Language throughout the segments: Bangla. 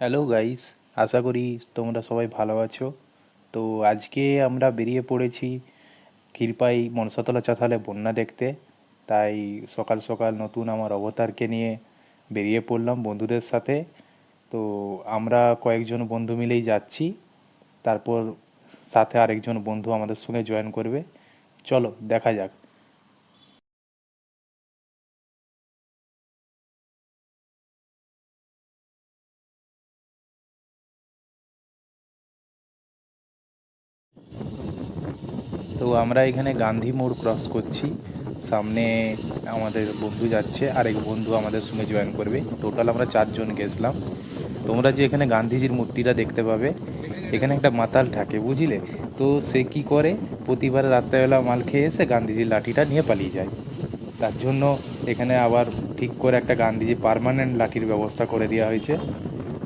হ্যালো গাইস আশা করি তোমরা সবাই ভালো আছো। তো আজকে আমরা বেরিয়ে পড়েছি ক্ষীরপাই মনসাতলা চাতালে বন্যা দেখতে। তাই সকাল সকাল নতুন আমার অবতারকে নিয়ে বেরিয়ে পড়লাম বন্ধুদের সাথে। তো আমরা কয়েকজন বন্ধু মিলেই যাচ্ছি। তারপর সাথে আরেকজন বন্ধু আমাদের সঙ্গে জয়েন করবে। চলো, দেখা যাক। তো আমরা এখানে গান্ধী মোড় ক্রস করছি। সামনে আমাদের বন্ধু যাচ্ছে, আরেক বন্ধু আমাদের সঙ্গে জয়েন করবে। টোটাল আমরা চারজন গেছিলাম। তোমরা যে এখানে গান্ধীজির মূর্তিটা দেখতে পাবে, এখানে একটা মাতাল থাকে, বুঝলে? তো সে কি করে? প্রতিবার রাত্রেবেলা মাল খেয়ে এসে গান্ধীজির লাঠিটা নিয়ে পালিয়ে যায়। তার জন্য এখানে আবার ঠিক করে একটা গান্ধীজি পার্মানেন্ট লাঠির ব্যবস্থা করে দেওয়া হয়েছে।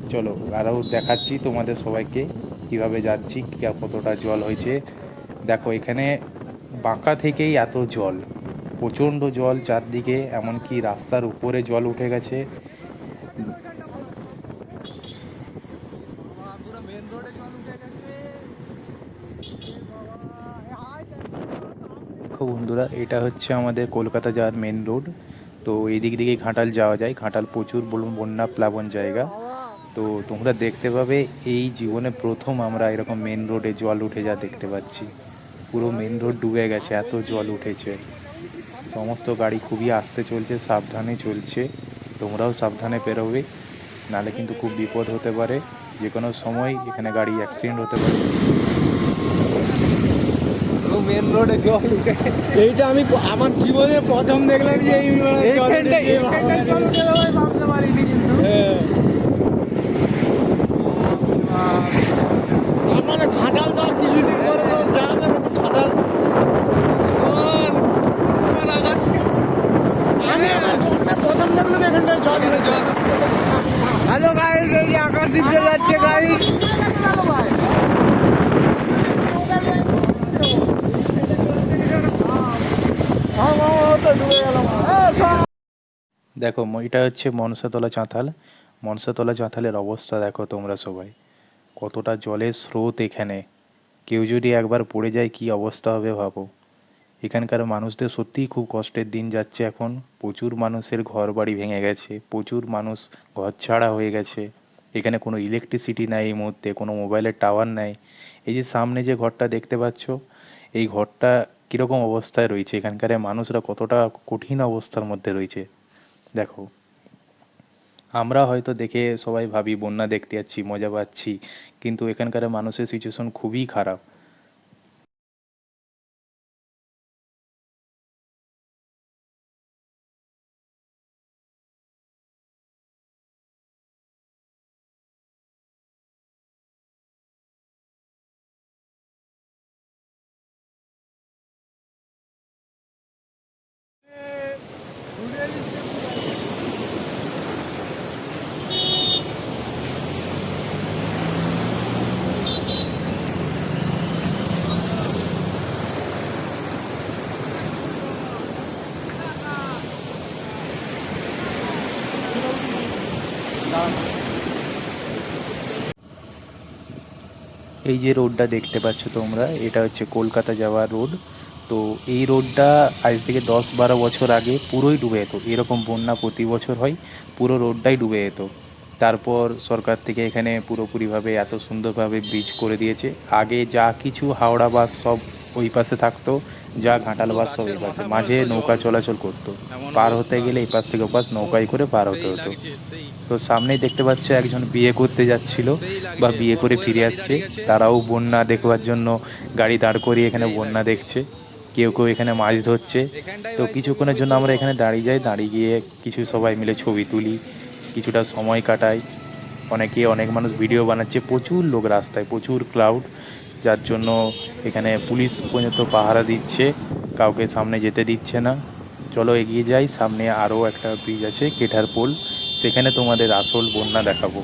চলো, আরও দেখাচ্ছি তোমাদের সবাইকে কীভাবে যাচ্ছি কতটা জল হয়েছে। দেখো, এখানে বাঁকা থেকেই এত জল, প্রচণ্ড জল চারদিকে, এমনকি রাস্তার উপরে জল উঠে গেছে। বন্ধুরা, এটা হচ্ছে আমাদের কলকাতা যাওয়ার মেন রোড তো এই দিক দিকে ঘাটাল যাওয়া যায়। ঘাটাল প্রচুর বলুন, বন্যা প্লাবন জায়গা। তো তোমরা দেখতে পাবে, এই জীবনে প্রথম আমরা এরকম মেন রোডে জল উঠে যা দেখতে পাচ্ছি। পুরো মেন রোড ডুবে গেছে এত জল উঠেছে। সমস্ত গাড়ি খুবই আস্তে চলছে সাবধানে চলছে। তোমরাও সাবধানে পেরোবে নালে কিন্তু খুব বিপদ হতে পারে। যে কোনো সময় এখানে গাড়ি অ্যাক্সিডেন্ট হতে পারে। মেন রোডে জল উঠে এইটা আমি আমার জীবনে প্রথম দেখলাম যে এই মানে জল উঠে ভাবতে পারিনি কিন্তু হ্যাঁ। তার মানে ঘাটাল তো আর কিছুদিন পরে তো যাওয়া যাবে না, ঘাটাল আমি আমার জন্মে প্রথম দেখলাম এখানটায় জল উঠেছে হ্যালো গাইস এই যে আকাশ দিতে যাচ্ছে গাইস দেখো এটা হচ্ছে মনসাতলা চাঁতাল মনসাতলা চাঁতালের অবস্থা দেখো তোমরা সবাই। কতটা জলের স্রোত এখানে। কেউ যদি একবার পড়ে যায় কি অবস্থা হবে ভাবো। এখানকার মানুষদের সত্যিই খুব কষ্টের দিন যাচ্ছে এখন। প্রচুর মানুষের ঘর বাড়ি ভেঙে গেছে, প্রচুর মানুষ ঘর ছাড়া হয়ে গেছে। এখানে কোনো ইলেকট্রিসিটি নাই এই মুহূর্তে, কোনো মোবাইলের টাওয়ার নাই। এই যে সামনে যে ঘরটা দেখতে পাচ্ছ, এই ঘরটা কীরকম অবস্থায় রয়েছে? এখানকার মানুষরা কতটা কঠিন অবস্থার মধ্যে রয়েছে? দেখো, আমরা হয়তো দেখে সবাই ভাবি, বন্যা দেখতে যাচ্ছি, মজা পাচ্ছি, কিন্তু এখানকার মানুষের সিচুয়েশন খুবই খারাপ। এই যে রোডটা দেখতে পাচ্ছ তোমরা, এটা হচ্ছে কলকাতা যাওয়ার রোড তো এই রোডটা আজ থেকে দশ বারো বছর আগে পুরোই ডুবে যেত। এরকম বন্যা প্রতি বছর হয়, পুরো রোডটাই ডুবে যেত। তারপর সরকার থেকে এখানে পুরোপুরিভাবে এত সুন্দরভাবে ব্রিজ করে দিয়েছে। আগে যা কিছু হাওড়া বাস সব ওই পাশে থাকতো। যা ঘাটাল বাস সব পাশে মাঝে নৌকা চলাচল করতো। পার হতে গেলে এই পাশ থেকে ওপাশ পাশ নৌকায় করে পার হতে হতো। তো সামনেই দেখতে পাচ্ছ একজন বিয়ে করতে যাচ্ছিল বা বিয়ে করে ফিরে আসছে। তারাও বন্যা দেখবার জন্য গাড়ি দাঁড় করিয়ে এখানে বন্যা দেখছে। কেউ কেউ এখানে মাছ ধরছে। তো কিছুক্ষণের জন্য আমরা এখানে দাঁড়িয়ে যাই। দাঁড়িয়ে গিয়ে কিছু সবাই মিলে ছবি তুলি। কিছুটা সময় কাটাই। অনেকে অনেক মানুষ ভিডিও বানাচ্ছে। প্রচুর লোক রাস্তায়, প্রচুর ক্লাউড। যার জন্য এখানে পুলিশ পর্যন্ত পাহারা দিচ্ছে। কাউকে সামনে যেতে দিচ্ছে না। চলো এগিয়ে যাই। সামনে আরও একটা ব্রিজ আছে কেঠার পোল সেখানে তোমাদের আসল বন্যা দেখাবো।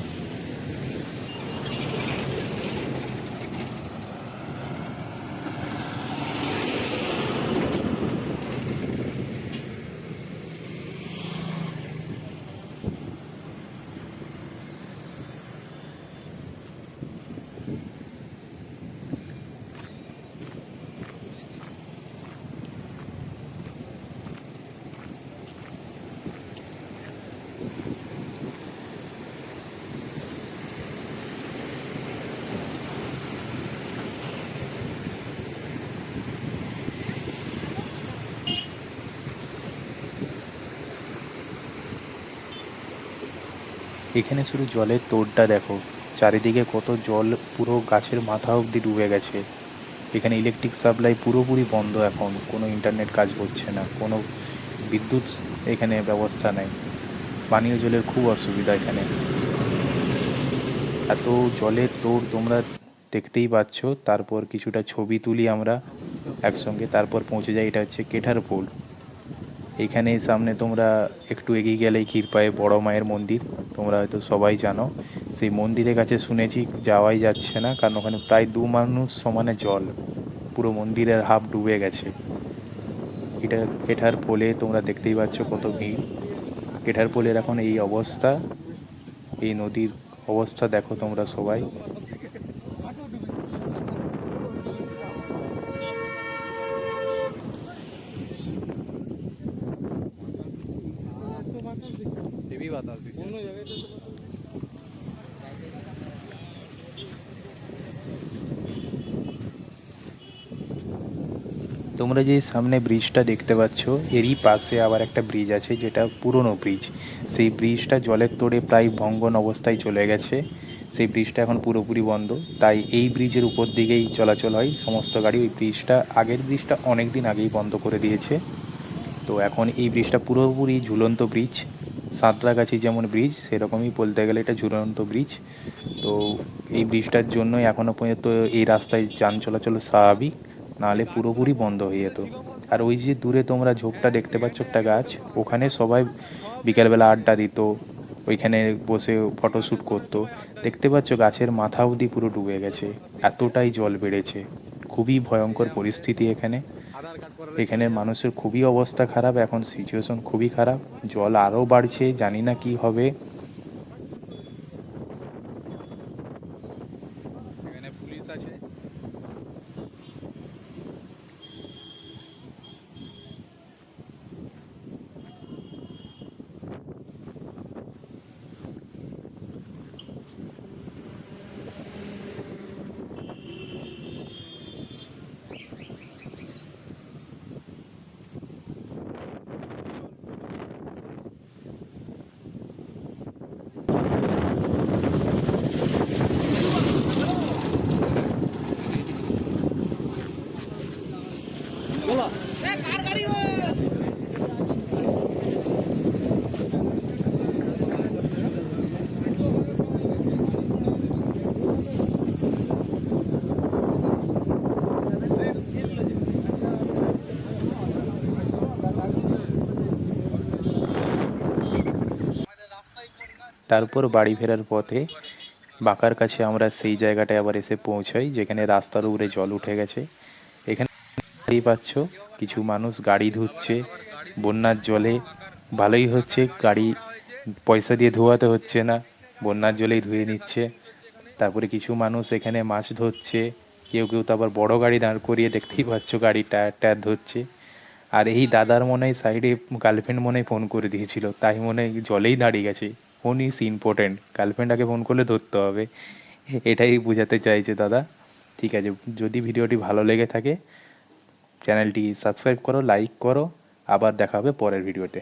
এখানে শুধু জলের তোড়টা দেখো। চারিদিকে কত জল, পুরো গাছের মাথা অবধি ডুবে গেছে। এখানে ইলেকট্রিক সাপ্লাই পুরোপুরি বন্ধ এখন। কোনো ইন্টারনেট কাজ করছে না। কোনো বিদ্যুৎ এখানে ব্যবস্থা নেই। পানীয় জলের খুব অসুবিধা এখানে। এত জলের তোড় তোমরা দেখতেই পাচ্ছ। তারপর কিছুটা ছবি তুলি আমরা একসঙ্গে। তারপর পৌঁছে যাই। এটা হচ্ছে কেঠারপুল এখানে সামনে তোমরা একটু এগিয়ে গেলেই ক্ষীরপায়ে বড় মায়ের মন্দির। তোমরা হয়তো সবাই জানো, সেই মন্দিরের কাছে শুনেছি যাওয়াই যাচ্ছে না, কারণ ওখানে প্রায় দু মানুষ সমানে জল, পুরো মন্দিরের হাফ ডুবে গেছে। এটা কেঠার পোলে তোমরা দেখতেই পাচ্ছ কত ভিড়। কেঠার পোলের এখন এই অবস্থা, এই নদীর অবস্থা দেখো তোমরা সবাই। বাতাস তোমরা যে সামনে ব্রিজটা দেখতে পাচ্ছ এরই পাশে আবার একটা ব্রিজ আছে যেটা পুরনো ব্রিজ সেই ব্রিজটা জলের তোড়ে প্রায় ভঙ্গন অবস্থায় চলে গেছে। সেই ব্রিজটা এখন পুরোপুরি বন্ধ। তাই এই ব্রিজের উপর দিকেই চলাচল হয়। সমস্ত গাড়ি ওই ব্রিজটা আগের ব্রিজটা অনেক দিন আগেই বন্ধ করে দিয়েছে। তো এখন এই ব্রিজটা পুরোপুরি ঝুলন্ত ব্রিজ সাঁতরাগাছি যেমন ব্রিজ সেরকমই বলতে গেলে এটা ঝুলন্ত ব্রিজ তো এই ব্রিজটার জন্যই এখনও পর্যন্ত এই রাস্তায় যান চলাচল স্বাভাবিক, নাহলে পুরোপুরি বন্ধ হয়ে যেত। আর ওই যে দূরে তোমরা ঝোপটা দেখতে পাচ্ছ একটা গাছ, ওখানে সবাই বিকালবেলা আড্ডা দিত, ওইখানে বসে ফটোশ্যুট করতো। দেখতে পাচ্ছ গাছের মাথা অবধি পুরো ডুবে গেছে, এতটাই জল বেড়েছে। খুবই ভয়ঙ্কর পরিস্থিতি এখানে। এখানে মানুষের খুবই অবস্থা খারাপ, এখন সিচুয়েশন খুবই খারাপ। জল আরও বাড়ছে, জানি না কি হবে এখানে পুলিশ আছে তারপর বাড়ি ফেরার পথে বাঁকার কাছে আমরা সেই জায়গাটায় আবার এসে পৌঁছাই, যেখানে রাস্তার উপরে জল উঠে গেছে। এখানে পাচ্ছ, কিছু মানুষ গাড়ি ধুচ্ছে, বন্যার জলে। ভালোই হচ্ছে, গাড়ি পয়সা দিয়ে ধোয়াতে হচ্ছে না, বন্যার জলেই ধুয়ে নিচ্ছে। তারপরে কিছু মানুষ এখানে মাছ ধরছে, কেউ কেউ তো আবার বড় গাড়ি দাঁড় করিয়ে দেখতেই পাচ্ছ, গাড়ি টায়ার টায়ার ধরছে। আর এই দাদার মনে হয় সাইডে গার্লফ্রেন্ড মনে ফোন করে দিয়েছিল, তাই মনে হয় জলেই দাঁড়িয়ে গেছে। ফোন ইজ ইম্পর্টেন্ট গার্লফ্রেন্ড আগে ফোন করলে ধরতে হবে। এটাই বোঝাতে চাইছে দাদা। ঠিক আছে, যদি ভিডিওটি ভালো লেগে থাকে চ্যানেলটি সাবস্ক্রাইব করো লাইক করো। আবার দেখা হবে পরের ভিডিওতে।